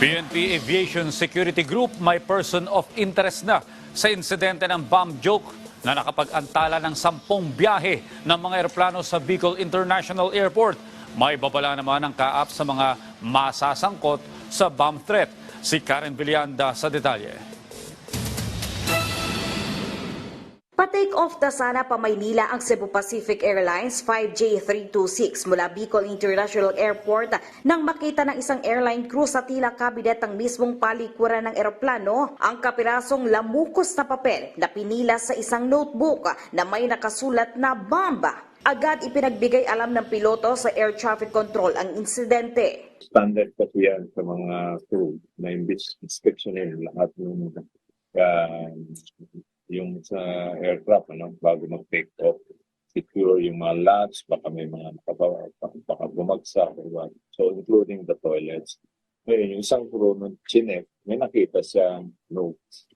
PNP Aviation Security Group may person of interest na sa insidente ng bomb joke na nakapag-antala ng sampung biyahe ng mga eroplano sa Bicol International Airport. May babala naman ang kaap sa mga masasangkot sa bomb threat. Si Karen Villanda sa detalye. Pa-take off na sana pa Maynila ang Cebu Pacific Airlines 5J326 mula Bicol International Airport nang makita ng isang airline crew sa tila kabinet ng mismong palikuran ng eroplano ang kapirasong lamukos na papel na pinila sa isang notebook na may nakasulat na bomba. Agad ipinagbigay alam ng piloto sa air traffic control ang insidente. standard kasi yan sa mga crew na imbis inspection lahat ng uh, yung sa aircraft ano bago mag-take off secure yung mga latch baka may mga nakabawa baka, bumagsak what. so including the toilets ngayon yung isang crew nung chinek may nakita siyang notes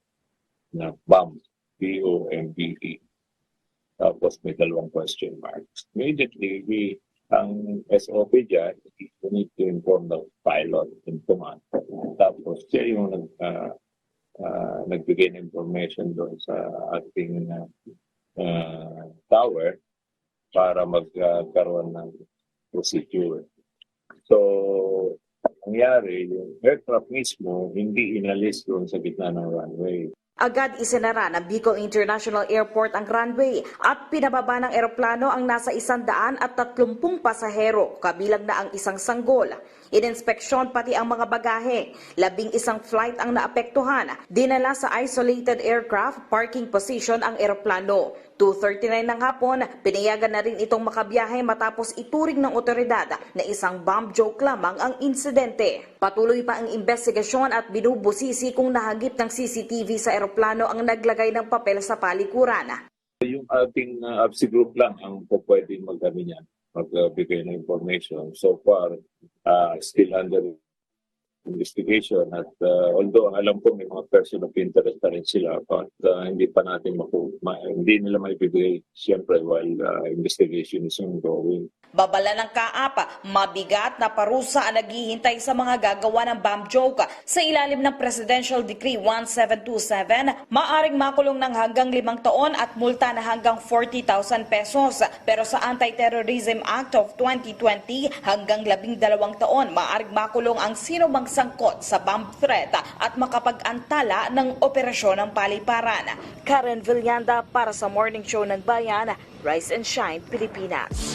na bomb B-O-M-B-E tapos may dalawang question marks immediately we ang SOP dyan, we need to inform the pilot in command. Tapos siya yung nag, ah, ah, nagbigay ng information doon sa ating ah, ah, tower para magkaroon ng procedure. So, ang nangyari, yung aircraft mismo, hindi inalis doon sa gitna ng runway. Agad isinara ng Bicol International Airport ang runway at pinababa ng eroplano ang nasa isandaan at tatlumpung pasahero, kabilang na ang isang sanggol. Ininspeksyon pati ang mga bagahe. Labing isang flight ang naapektuhan. Dinala sa isolated aircraft parking position ang eroplano. 2.39 ng hapon, pinayagan na rin itong makabiyahe matapos ituring ng otoridad na isang bomb joke lamang ang insidente. Patuloy pa ang investigasyon at binubusisi kung nahagip ng CCTV sa eroplano ang naglagay ng papel sa palikuran. Yung ating uh, group lang ang pwedeng mag-ano niyan, magbigay ng information. So far, uh, still under investigation at uh, although alam ko may mga person of interest na rin sila but uh, hindi pa natin maku ma- hindi nila maibigay siyempre while uh, investigation is ongoing. Babala ng kaapa, mabigat na parusa ang naghihintay sa mga gagawa ng bomb joke. Sa ilalim ng Presidential Decree 1727, maaring makulong ng hanggang limang taon at multa na hanggang 40,000 pesos. Pero sa Anti-Terrorism Act of 2020, hanggang labing dalawang taon, maaring makulong ang sino mang sangkot sa bomb threat at makapag-antala ng operasyon ng paliparan. Karen Villanda para sa Morning Show ng Bayan, Rise and Shine, Pilipinas.